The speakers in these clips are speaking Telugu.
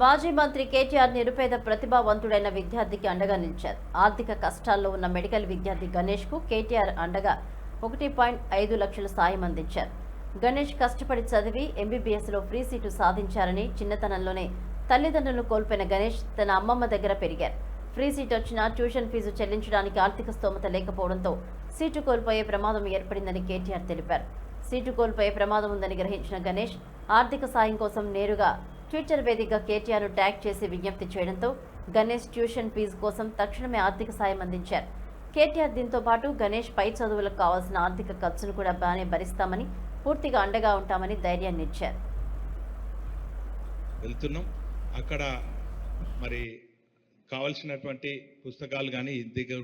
మాజీ మంత్రి కేటీఆర్ నిరుపేద ప్రతిభావంతుడైన విద్యార్థికి అండగా నిలిచారు. ఆర్థిక కష్టాల్లో ఉన్న మెడికల్ విద్యార్థి గణేష్కు కేటీఆర్ అండగా ఒకటి పాయింట్ ఐదు లక్షల సాయం అందించారు. గణేష్ కష్టపడి చదివి ఎంబీబీఎస్లో ఫ్రీ సీటు సాధించారని చిన్నతనంలోనే తల్లిదండ్రులను కోల్పోయిన గణేష్ తన అమ్మమ్మ దగ్గర పెరిగారు. ఫ్రీ సీట్ వచ్చినా ట్యూషన్ ఫీజు చెల్లించడానికి ఆర్థిక స్తోమత లేకపోవడంతో సీటు కోల్పోయే ప్రమాదం ఏర్పడిందని కేటీఆర్ తెలిపారు. సీటు కోల్పోయే ప్రమాదం ఉందని గ్రహించిన గణేష్ ఆర్థిక సాయం కోసం నేరుగా ట్విట్టర్ వేదికగా కేటీఆర్ ట్యాగ్ చేసి విజ్ఞప్తి చేయడంతో గణేష్ ట్యూషన్ ఫీజు కోసం తక్షణమే ఆర్థిక సాయం అందించారు. కేటీఆర్ దీంతో పాటు గణేష్ పై చదువులకు కావాల్సిన ఆర్థిక ఖర్చును కూడా బాగానే భరిస్తామని పూర్తిగా అండగా ఉంటామని ధైర్యాన్ని ఇచ్చారు. వెళ్తున్నాం. అక్కడ మరి కావలసినటువంటి పుస్తకాలు కానీ దగ్గర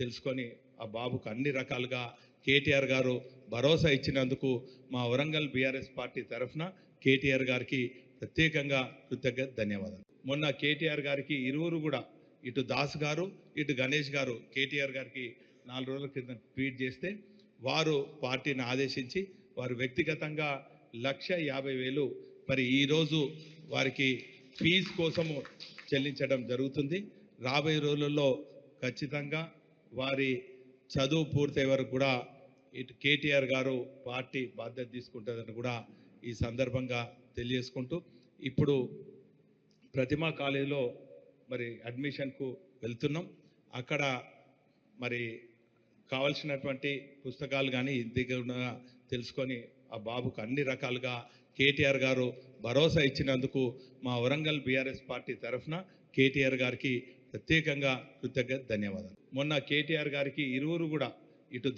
తెలుసుకొని ఆ బాబుకు అన్ని రకాలుగా కేటీఆర్ గారు భరోసా ఇచ్చినందుకు మా వరంగల్ బీఆర్ఎస్ పార్టీ తరఫున కేటీఆర్ గారికి ప్రత్యేకంగా కృతజ్ఞత ధన్యవాదాలు. మొన్న కేటీఆర్ గారికి ఇరువురు కూడా ఇటు దాస్ గారు ఇటు గణేష్ గారు కేటీఆర్ గారికి నాలుగు రోజుల క్రితం ట్వీట్ చేస్తే వారు పార్టీని ఆదేశించి వారు వ్యక్తిగతంగా లక్ష యాభై వేలు మరి ఈరోజు వారికి ఫీజు కోసము చెల్లించడం జరుగుతుంది. రాబోయే రోజులలో ఖచ్చితంగా వారి చదువు పూర్తయ్యే వరకు కూడా ఇటు కేటీఆర్ గారు పార్టీ బాధ్యత తీసుకుంటుందని కూడా ఈ సందర్భంగా తెలియజేసుకుంటూ ఇప్పుడు ప్రతిమా కాలేజీలో మరి అడ్మిషన్కు వెళ్తున్నాం. అక్కడ మరి కావలసినటువంటి పుస్తకాలు కానీ దగ్గర తెలుసుకొని ఆ బాబుకు అన్ని రకాలుగా కేటీఆర్ గారు భరోసా ఇచ్చినందుకు మా వరంగల్ బీఆర్ఎస్ పార్టీ తరఫున కేటీఆర్ గారికి ప్రత్యేకంగా కృతజ్ఞత ధన్యవాదాలు. మొన్న కేటీఆర్ గారికి ఇరువురు కూడా ఇటు